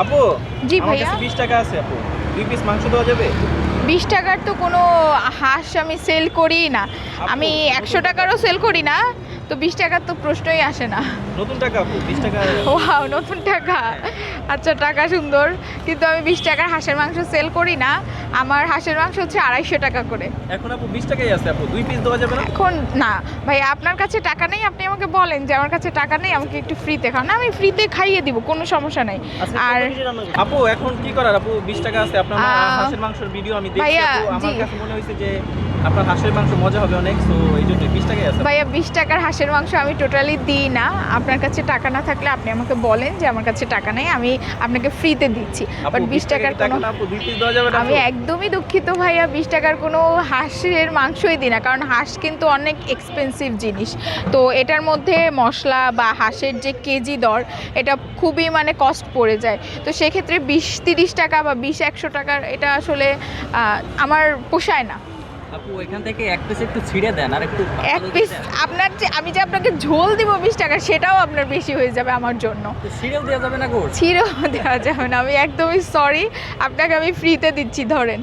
আপু জি ভাইয়া। কাছে বিশ টাকা আছে আপু। দুই পিস মাংস দেওয়া যাবে? বিশ টাকার তো কোনো হাঁস আমি সেল করি না। আমি আপু, একশো নতুন টাকারও সেল করি না। তো বিশ টাকার তো প্রশ্নই আসে না। নতুন টাকা বিশ টাকা ওয়াও নতুন টাকা। আচ্ছা টাকা সুন্দর। কিন্তু আমি বিশ টাকার হাঁসের মাংস সেল করি না। আমার হাঁসের মাংস হচ্ছে আড়াইশো টাকা করে। এখন আপু বিশ টাকাই আছে আপু দুই পিস দেওয়া যাবে না? এখন না। ভাই আপনার কাছে টাকা নেই আপনি আমাকে বলেন যে আমার কাছে টাকা নেই আমাকে একটু ফ্রিতে খাও না আমি ফ্রিতে খাইয়ে দিব কোনো সমস্যা নেই। আর আপু এখন কি করার আপু? বিশ টাকা আছে আপনার হাঁসের মাংসের ভিডিও আমি দেখছি ভাইয়া, আমার কাছে মনে হয়েছে যে আপনার হাঁসের মাংস মজা হবে অনেক তো এই জন্য বিশ টাকাই আছে। ভাইয়া বিশ টাকার হাঁসের মাংস আমি টোটালি দিই না। আপনার কাছে টাকা না থাকলে আপনি আমাকে বলেন যে আমার কাছে টাকা নেই আমি আপনাকে ফ্রিতে দিচ্ছি। বাট বিশ টাকার কোনো আমি একদমই দুঃখিত ভাইয়া বিশ টাকার কোনো হাঁসের মাংসই দিই না কারণ হাঁস কিন্তু অনেক এক্সপেন্সিভ জিনিস। তো এটার মধ্যে মশলা বা হাঁসের যে কেজি দর এটা খুবই মানে কস্ট পড়ে যায়। তো সেক্ষেত্রে বিশ তিরিশ টাকা বা বিশ একশো টাকার এটা আসলে আমার পোষায় না। আপু এখান থেকে এক পিস একটু ছিঁড়ে দেন আর একটু এক পিস আপনার যে আমি যে আপনাকে ঝোল দিব বিশ টাকা সেটাও আপনার বেশি হয়ে যাবে আমার জন্য। ছিঁড়েও দেওয়া যাবে না গোস ছিঁড়েও দেওয়া যাবে না আমি একদমই সরি আপনাকে আমি ফ্রিতে দিচ্ছি ধরেন।